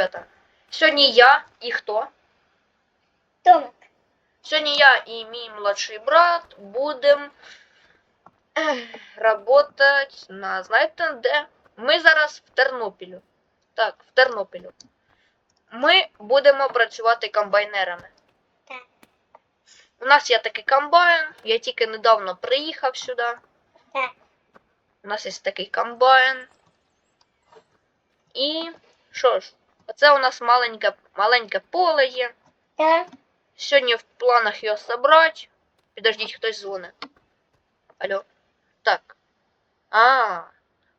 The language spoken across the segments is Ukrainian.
ребята. Сьогодні я і хто? Томик. Сьогодні я і мій младший брат будемо работать на знаєте де? Ми зараз в Тернопілі. Так, в Тернопілі. Ми будемо працювати комбайнерами. Так. У нас є такий комбайн, я тільки недавно приїхав сюди. Так. У нас є такий комбайн. І що ж, оце у нас маленьке, маленьке поле є. Так. Сьогодні в планах його собрати. Підождіть, хтось дзвонить. Алло. Так. А.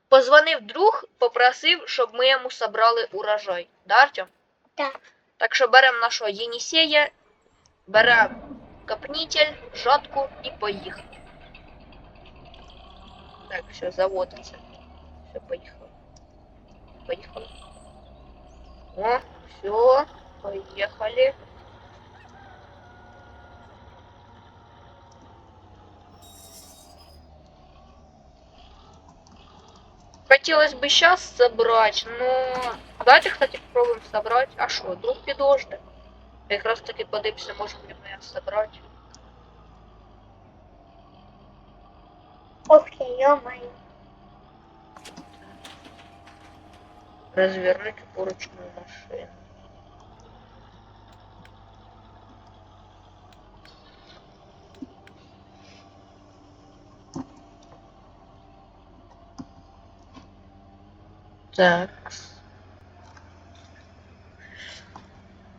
Позвонив друг, попросив, щоб ми йому собрали урожай. Да, Артем? Так. Так що беремо нашого Єнісея, беремо копнитель, жатку і поїхали. Так, все, заводиться. Все, поїхали. Поїхали. О, все, поїхали. Хотелось бы сейчас собрать, но давайте, кстати, попробуем собрать. А что, друг підожде? Якраз таки подивимося, можемо ли ми собрати. Ух ты, ё-моё. Развернуть поручную машину. Так.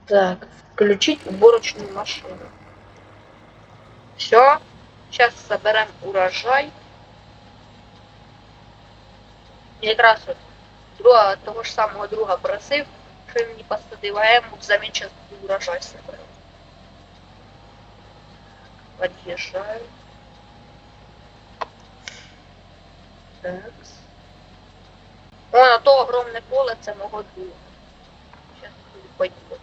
Так, включить уборочную машину. Все. Сейчас соберем урожай. От друга, того ж самого друга просив, що він мені посадив, а я йому взамін зараз буду урожай собирати. Подъезжаю. Так. О, на то огромне поле це мого друга. Зараз буду поїду.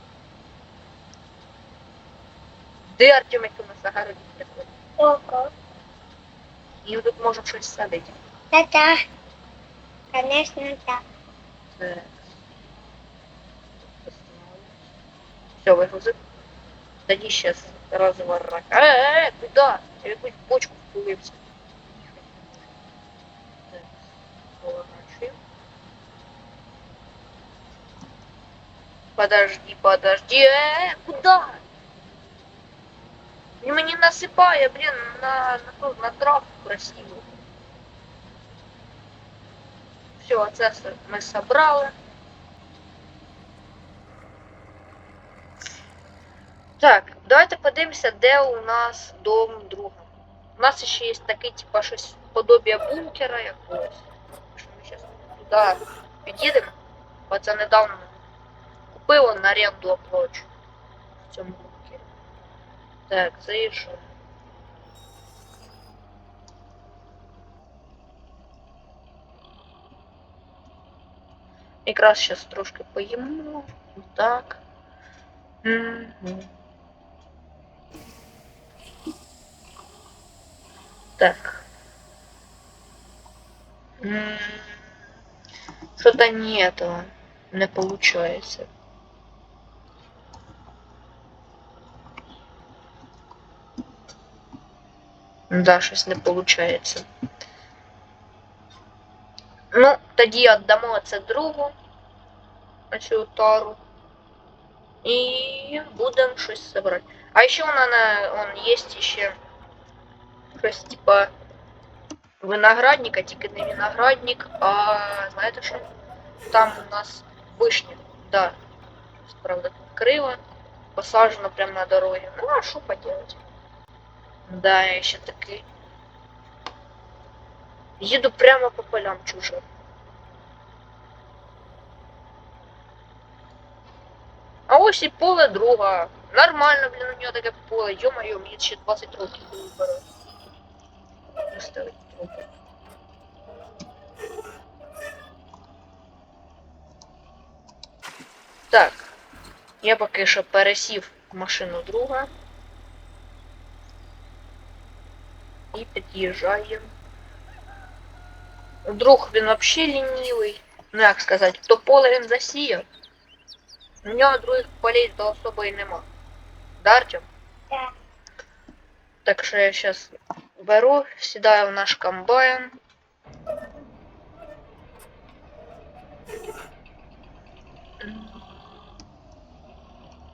Де Артем, як у нас огородить приходить? Ого. І тут можемо щось садити. Да-да. Конечно, да. Так. Все, выгрузил. Тоді сейчас разворак. Э, э, э, куда? Я якусь бочку впилився. Так, поворачиваем. Подожди, подожди. Э, куда? Він мені насипає, блін, на, на, ту, на травку красиву. Все, це все ми собрали. Так, давайте подивимося, де у нас дом друга. У нас ще є такий, типа, щось подобія бункера якогось. Що ми зараз туди під'їдемо. Бо це недавно купив на оренду оплачу в цьому бункері. Так, заїжджаю. Якраз зараз трошки поїмо. Так. Мгм. Так. Что-то не этого не получается. Да, щось не получается. Ну, тоді віддамо це другу. Оцю тару. І будемо щось собрати. А ще вона на он є ще щось типа виноградника, тільки не виноградник, а знаєте що? Там у нас вишня. Да. Правда, тут криво. Посаджено прямо на дорогі. Ну, а що поделать? Да, я ще такий. Їду прямо по полям чужим. А ось і поле друга. Нормально, блін, у нього таке поле. Йо-моє, мені ще 20 років було вибирати. Поставити. Так. Я поки що пересів машину друга. І під'їжджаємо. Друг він взагалі лінивий. Ну як сказати, то поле він засіяв. У нього других полей до особо і нема. Да, Артем? Так. Так що я зараз беру, сідаю в наш комбайн.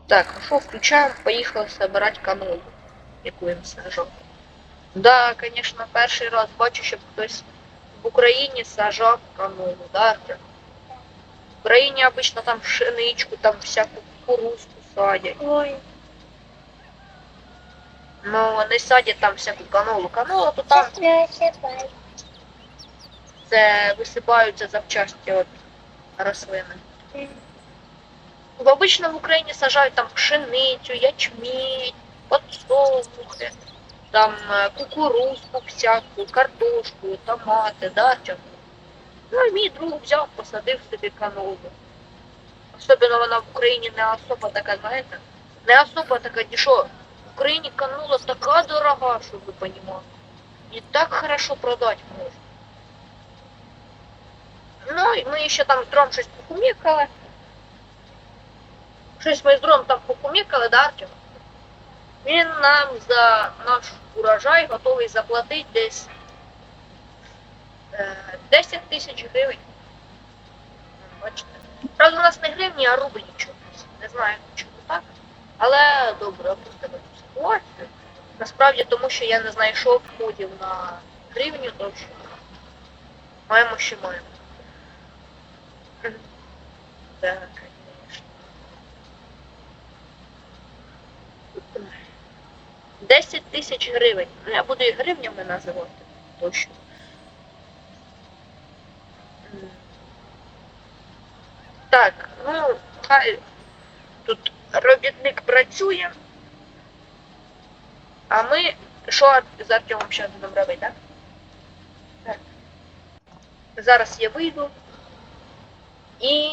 Так, що, включаємо, поїхали собирати каналу, яку я сажав. Да, конечно, перший раз бачу, щоб хтось в Україні сажав канолу, да? В Україні обычно там пшеничку, там всяку кукурузку садять. Ой. Ну, вони садять там всяку канолу. Канола, то там це висипаються запчасті от рослини. В обично в Україні сажають там пшеницю, ячмінь, подсолнухи, там е, кукурузку всяку, картошку, томати, да, Артем? Ну, і мій друг взяв, посадив собі канолу. Особливо вона в Україні не особо така, знаєте, не особо така дешева. В Україні канула така дорога, щоб ви понімали. І так хорошо продати можна. Ну, і ми ще там з дром щось покумікали. Щось ми з дром там покумікали, да, Артем? Він нам за наш урожай готовий заплатити десь е, 10 тисяч гривень. Бачите? Правда, у нас не гривні, а рублі чомусь. Не знаю, чому так. Але добре, опустимо цю ситуацію. Насправді тому, що я не знайшов кодів на гривню, тож маємо, що маємо. Так, звісно. 10 тисяч гривень. Я буду і гривнями називати. Точно. Так, ну, хай тут робітник працює. А ми що з Артемом ще будемо робити, так? Так. Зараз я вийду і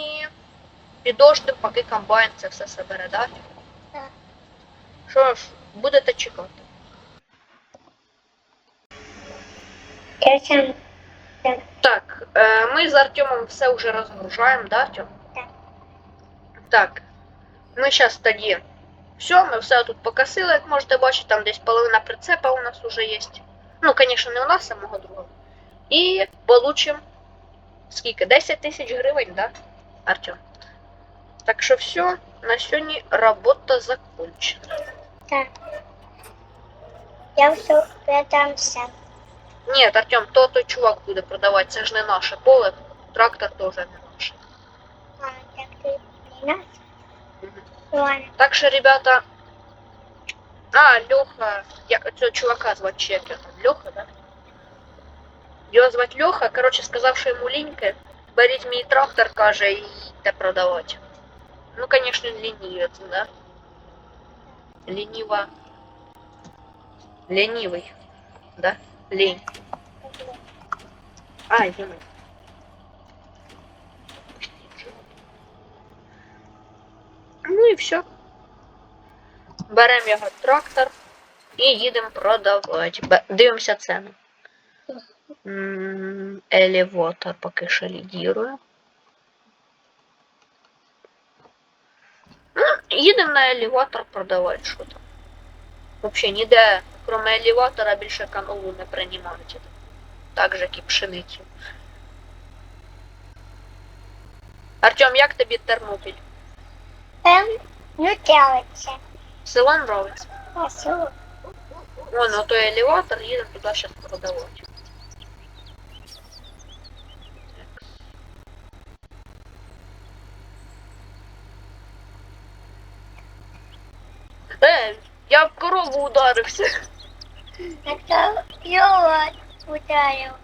підождемо, поки комбайн це все собере, так? Так. Що ж, будете чекати. Так, е, ми з Артемом все вже розгружаємо, да, Артем? Так. Так. Ми зараз тоді. Все, ми все тут покосили, як можете бачити, там десь половина прицепа у нас уже є. Ну, звісно, не у нас самого другого. І получимо скільки? 10 тисяч гривень, да, Артем? Так що все, на сьогодні робота закончена. так. Я все продамся. Ні, Артем, то той чувак буде продавати, це ж не наше поле, трактор теж не наш. А, так ты не нас? Мгм. Ладно. Так що, ребята. А, Леха. Я цього чувака звати Чекер. Леха, да? Його звати Леха, коротше, сказав, що йому ліньки. Беріть мій трактор, каже, і йдете продавати. Ну, конечно, лінівець, да? Лініва. Лінівий. Да? Лінь. А, йдемо. Ну і все. Беремо його трактор і їдемо продавати. Бе- Дивимося. М, Елеватор поки що лідірує. Ну, їдемо на елеватор продавати, що там. Взагалі ніде, крім елеватора, більше каналу не приймають. Так же, як і пшеницю. Артем, як тобі Тернопіль? Эм, ну делается. Село нравиться? А, все. Вон, ото елеватор, їдемо туди зараз продавати. Е, я в корову ударився. Это пилот ударил.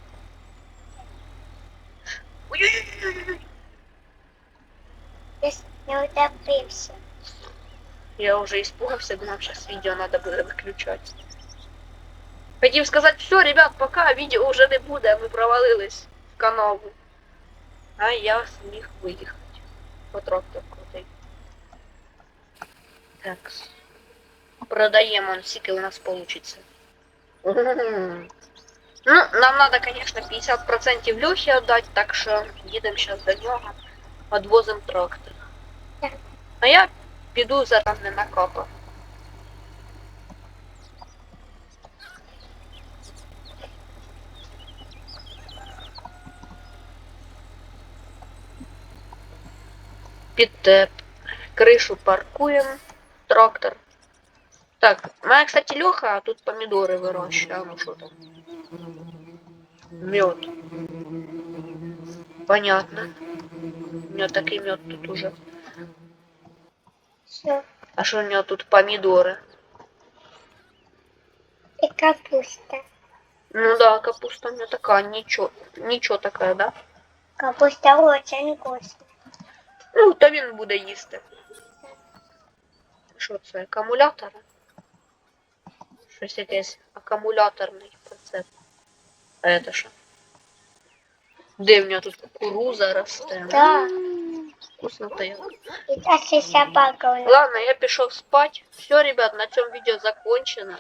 Ой-ой-ой-ой-ой. Не утопился. Я уже испугался, думал, сейчас видео надо буде виключати. Хотів сказати, все, ребят, пока, відео вже не буде, ми провалились в канаву. А я зміг виїхати. По трактор крутий. Так. Продаємо, он, скільки у нас получится. Ну, нам надо, конечно, 50% Лехи отдать, так що їдемо зараз до нього, відвозимо трактор. А я піду за там не накопа. Під е, кришу паркуємо трактор. Так, у мене, кстати, Леха, а тут помідори вирощує. А ну що там? Мед. Понятно. У нього такий мед тут уже. Що? А що у нього тут помідори? І капуста. Ну да, капуста у меня такая, ничего, ничего такая, да? Капуста очень вкусна. Ну, то він буде їсти. Що це, акумулятор? Щось якесь акумуляторний процес. А это що? Де в нього тут кукуруза росте? Да. М, Вкусно то як. І та ще собака у нас. Ладно, я пішов спать. Все, ребят, на цьому відео закончено.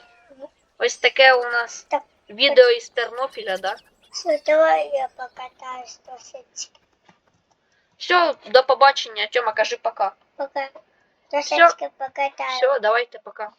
Ось таке у нас Так. відео із Тернопіля, да? Що, давай я покатаюсь трошечки. Все, до побачення. Тьома, кажи пока. Пока. Трошечки покатаюсь. Все, давайте пока.